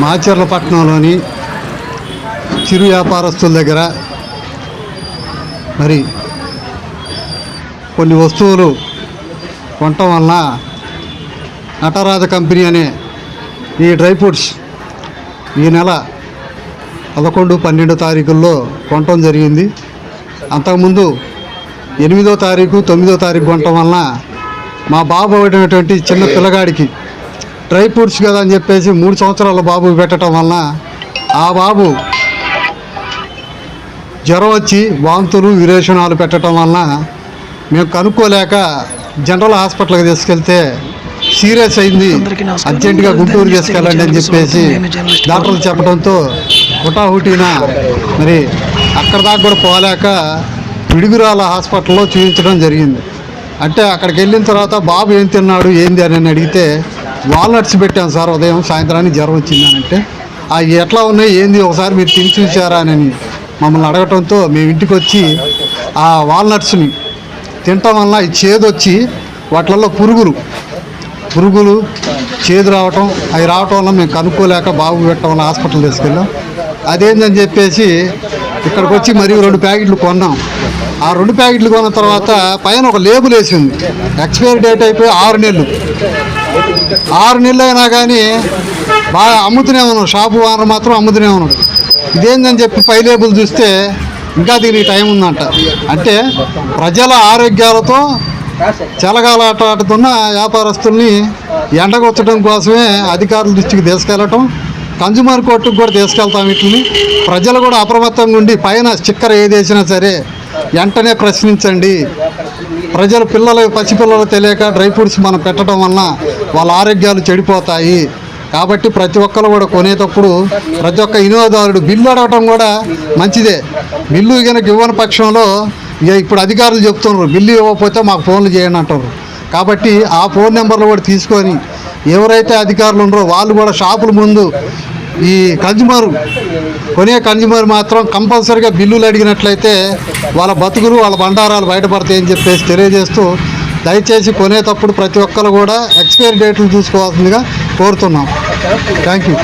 మాచర్లపట్నంలోని చిరు వ్యాపారస్తుల దగ్గర మరి కొన్ని వస్తువులు కొనటం వలన నటరాజ కంపెనీ అనే ఈ డ్రై ఫ్రూట్స్ ఈ నెల పదకొండు పన్నెండు తారీఖుల్లో కొనటం జరిగింది. అంతకుముందు ఎనిమిదో తారీఖు తొమ్మిదో తారీఖు కొనటం వలన మా బాబు అయినటువంటి చిన్న పిల్లగాడికి డ్రై ఫ్రూట్స్ కదా అని చెప్పేసి మూడు సంవత్సరాల బాబు పెట్టడం వలన ఆ బాబు జ్వరం వచ్చి వాంతులు విరేచనాలు పెట్టడం వలన మేము కనుక్కోలేక జనరల్ హాస్పిటల్కి తీసుకెళ్తే సీరియస్ అయింది. అర్జెంటుగా గుంటూరు తీసుకెళ్ళండి అని చెప్పేసి డాక్టర్లు చెప్పడంతో హుటాహుటిన మరి అక్కడ దాకా కూడా పోలేక పిడుగురాల హాస్పిటల్లో చూపించడం జరిగింది. అంటే అక్కడికి వెళ్ళిన తర్వాత బాబు ఏం తిన్నాడు ఏంది అని అడిగితే వాల్నట్స్ పెట్టాను సార్ ఉదయం సాయంత్రానికి జ్వరం వచ్చిందనంటే. అవి ఎట్లా ఉన్నాయి ఏంది ఒకసారి మీరు తిని చూసారా అని మమ్మల్ని అడగటంతో మేము ఇంటికి వచ్చి ఆ వాల్నట్స్ని తినటం వల్ల ఈ చేదు వచ్చి వాటిల్లో పురుగులు పురుగులు చేదు రావటం అవి రావటం వల్ల మేము కనుక్కోలేక బాబు పెట్టడం వల్ల హాస్పిటల్ తీసుకెళ్ళాం. అదేందని చెప్పేసి ఇక్కడికి వచ్చి మరి రెండు ప్యాకెట్లు కొన్నాం. ఆ రెండు ప్యాకెట్లు కొన్న తర్వాత పైన ఒక లేబుల్ వేసింది. ఎక్స్పైరీ డేట్ అయిపోయి ఆరు నెలలు. ఆరు నెలలు అయినా కానీ బాగా అమ్ముతూనే ఉన్నాడు షాపు వారు మాత్రం అమ్ముతూనే ఉన్నాడు. ఇదేందని చెప్పి పై లేబుల్ చూస్తే ఇంకా దీనికి టైం ఉందంట. అంటే ప్రజల ఆరోగ్యాలతో చెలగాలాటాడుతున్న వ్యాపారస్తుల్ని ఎండగొచ్చడం కోసమే అధికారుల దృష్టికి తీసుకెళ్ళటం కన్జ్యూమర్ కోర్టుకు కూడా తీసుకెళ్తాం వీటిని. ప్రజలు కూడా అప్రమత్తంగా ఉండి పైన స్టిక్కర్ ఏది వేసినా సరే వెంటనే ప్రశ్నించండి. ప్రజలు పిల్లలు పసిపిల్లలు తెలియక డ్రై ఫ్రూట్స్ మనం పెట్టడం వలన వాళ్ళ ఆరోగ్యాలు చెడిపోతాయి. కాబట్టి ప్రతి ఒక్కరు కూడా కొనేటప్పుడు ప్రతి ఒక్క వినియోగదారుడు బిల్లు అడగటం కూడా మంచిదే. బిల్లు కనుక ఇవ్వని పక్షంలో ఇక ఇప్పుడు అధికారులు చెప్తున్నారు బిల్లు ఇవ్వకపోతే మాకు ఫోన్లు చేయండి అంటారు. కాబట్టి ఆ ఫోన్ నెంబర్లు కూడా తీసుకొని ఎవరైతే అధికారులు ఉన్నారో వాళ్ళు కూడా షాపుల ముందు ఈ కన్జ్యూమర్ కొనే కన్జ్యూమర్ మాత్రం కంపల్సరీగా బిల్లులు అడిగినట్లయితే వాళ్ళ బతుకులు వాళ్ళ బండారాలు బయటపడతాయని చెప్పేసి తెలియజేస్తూ దయచేసి కొనేటప్పుడు ప్రతి ఒక్కరు కూడా ఎక్స్పైరీ డేట్లు చూసుకోవాల్సిందిగా కోరుతున్నాం. Thank you